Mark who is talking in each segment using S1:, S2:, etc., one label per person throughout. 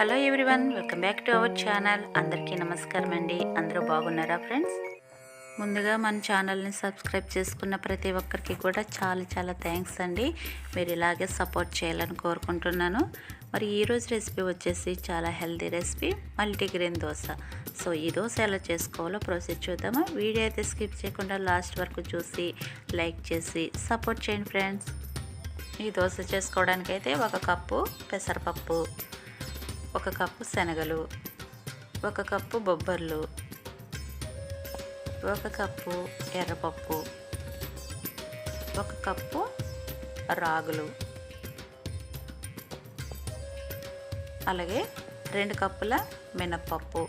S1: Hello everyone welcome back to our channel. అందరికీ నమస్కారం అండి. అందరూ బాగున్నారా ఫ్రెండ్స్? ముందుగా మన ఛానల్ని సబ్స్క్రైబ్ చేసుకున్న ప్రతి ఒక్కరికి కూడా చాలా చాలా థ్యాంక్స్ అండి. మీరు ఇలాగే సపోర్ట్ చేయాలని కోరుకుంటున్నాను. మరి ఈరోజు రెసిపీ వచ్చేసి చాలా healthy recipe multigrain dosa. So ఈ దోశ ఎలా చేసుకోవాలో ప్రాసెస్ చూద్దామా? వీడియో అయితే స్కిప్ చేయకుండా లాస్ట్ వరకు చూసి లైక్ చేసి సపోర్ట్ చేయండి ఫ్రెండ్స్. ఈ దోశ చేసుకోవడానికి అయితే ఒక కప్పు పెసరపప్పు ఒక కప్పు శనగలు ఒక కప్పు బొబ్బర్లు ఒక కప్పు ఎర్రపప్పు ఒక కప్పు రాగులు అలాగే రెండు కప్పుల మినప్పప్పు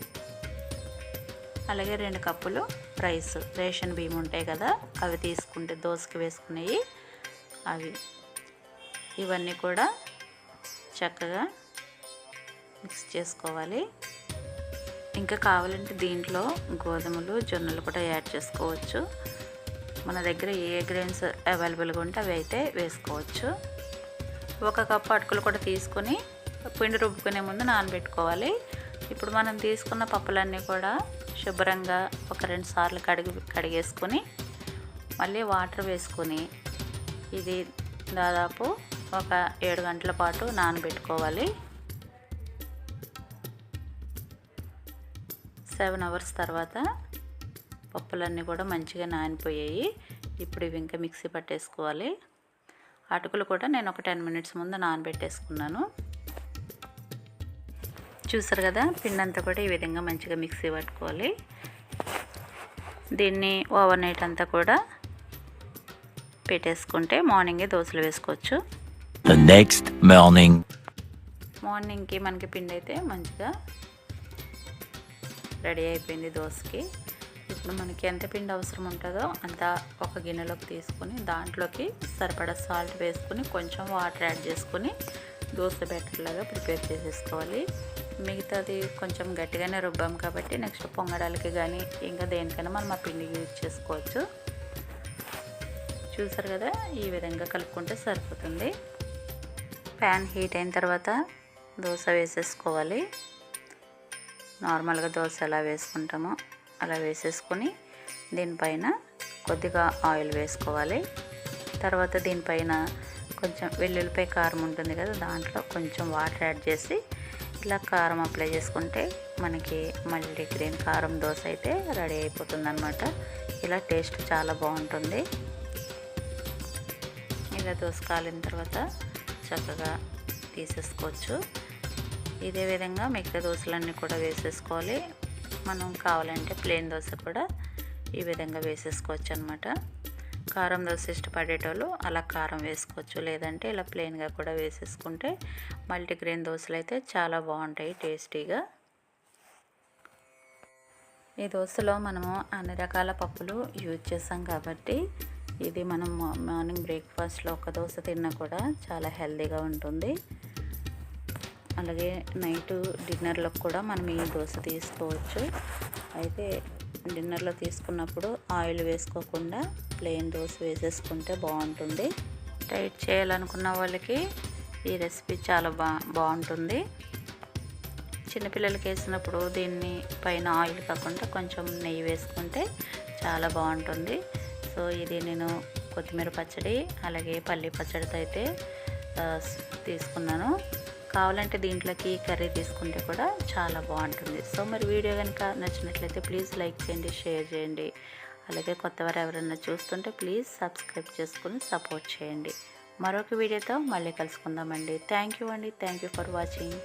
S1: అలాగే రెండు కప్పులు రైస్ రేషన్ బియ్యం ఉంటాయి కదా అవి తీసుకుంటే దోసకి వేసుకునేవి అవి ఇవన్నీ కూడా చక్కగా మిక్స్ చేసుకోవాలి. ఇంకా కావాలంటే దీంట్లో గోధుమలు జొన్నలు కూడా యాడ్ చేసుకోవచ్చు. మన దగ్గర ఏ గ్రెయిన్స్ అవైలబుల్గా ఉంటే అవి అయితే వేసుకోవచ్చు. ఒక కప్పు అటుకులు కూడా తీసుకొని పిండి రుబ్బుకునే ముందు నానబెట్టుకోవాలి. ఇప్పుడు మనం తీసుకున్న పప్పులన్నీ కూడా శుభ్రంగా ఒక రెండు సార్లు కడిగి కడిగేసుకొని మళ్ళీ వాటర్ వేసుకొని ఇది దాదాపు ఒక ఏడు గంటల పాటు నానబెట్టుకోవాలి. సెవెన్ అవర్స్ తర్వాత పప్పులన్నీ కూడా మంచిగా నానిపోయాయి. ఇప్పుడు ఇవి ఇంకా మిక్సీ పట్టేసుకోవాలి. అటుకులు కూడా నేను ఒక టెన్ మినిట్స్ ముందు నానబెట్టేసుకున్నాను. చూసారు కదా పిండి అంతా కూడా ఈ విధంగా మంచిగా మిక్సీ పట్టుకోవాలి. దీన్ని ఓవర్ నైట్ అంతా కూడా పెట్టేసుకుంటే మార్నింగే దోశలు వేసుకోవచ్చు.
S2: Next morning.
S1: మార్నింగ్కి మనకి పిండి అయితే మంచిగా రెడీ అయిపోయింది దోశకి. ఇప్పుడు మనకి ఎంత పిండి అవసరం ఉంటుందో అంత ఒక గిన్నెలోకి తీసుకొని దాంట్లోకి సరిపడా సాల్ట్ వేసుకొని కొంచెం వాటర్ యాడ్ చేసుకొని దోశ బ్యాటర్లాగా ప్రిపేర్ చేసేసుకోవాలి. మిగతాది కొంచెం గట్టిగానే రుబ్బాం కాబట్టి నెక్స్ట్ పొంగడాలకి కానీ ఇంకా దేనికైనా మనం ఆ పిండి యూజ్ చేసుకోవచ్చు. చూసారు కదా ఈ విధంగా కలుపుకుంటే సరిపోతుంది. ప్యాన్ హీట్ అయిన తర్వాత దోశ వేసేసుకోవాలి. నార్మల్గా దోశ ఎలా వేసుకుంటామో అలా వేసేసుకొని దీనిపైన కొద్దిగా ఆయిల్ వేసుకోవాలి. తర్వాత దీనిపైన కొంచెం వెల్లుల్లిపాయ కారం ఉంటుంది కదా దాంట్లో కొంచెం వాటర్ యాడ్ చేసి ఇలా కారం అప్లై చేసుకుంటే మనకి మళ్ళీ గ్రీన్ కారం దోశ అయితే రెడీ అయిపోతుంది అనమాట ఇలా టేస్ట్ చాలా బాగుంటుంది. ఇలా దోశ కాలిన తర్వాత చక్కగా తీసేసుకోవచ్చు. ఇదే విధంగా మిగతా దోశలన్నీ కూడా వేసేసుకోవాలి. మనం కావాలంటే ప్లేన్ దోశ కూడా ఈ విధంగా వేసేసుకోవచ్చు అనమాట కారం దోశ ఇష్టపడేటోళ్ళు అలా కారం వేసుకోవచ్చు. లేదంటే ఇలా ప్లెయిన్గా కూడా వేసేసుకుంటే మల్టీగ్రెయిన్ దోశలు అయితే చాలా బాగుంటాయి టేస్టీగా. ఈ దోశలో మనము అన్ని రకాల పప్పులు యూజ్ చేసాం కాబట్టి ఇది మనం మార్నింగ్ బ్రేక్ఫాస్ట్లో ఒక దోశ తిన్నా కూడా చాలా హెల్తీగా ఉంటుంది. అలాగే నైట్ డిన్నర్లో కూడా మనం ఈ దోశ తీసుకోవచ్చు. అయితే డిన్నర్లో తీసుకున్నప్పుడు ఆయిల్ వేసుకోకుండా ప్లెయిన్ దోశ వేసేసుకుంటే బాగుంటుంది. టైట్ చేయాలనుకున్న వాళ్ళకి ఈ రెసిపీ చాలా బా బాగుంటుంది. చిన్నపిల్లలకి వేసినప్పుడు దీన్ని పైన ఆయిల్ కాకుండా కొంచెం నెయ్యి వేసుకుంటే చాలా బాగుంటుంది. సో ఇది నేను కొత్తిమీర పచ్చడి అలాగే పల్లి పచ్చడితో అయితే తీసుకున్నాను. కావాలంటే దీంట్లోకి కర్రీ తీసుకుంటే కూడా చాలా బాగుంటుంది. సో మరి వీడియో కనుక నచ్చినట్లయితే ప్లీజ్ లైక్ చేయండి షేర్ చేయండి. అలాగే కొత్తవారు ఎవరైనా చూస్తుంటే ప్లీజ్ సబ్స్క్రైబ్ చేసుకుని సపోర్ట్ చేయండి. మరొక వీడియోతో మళ్ళీ కలుసుకుందామండి. థ్యాంక్ యూ అండి. Thank you for watching.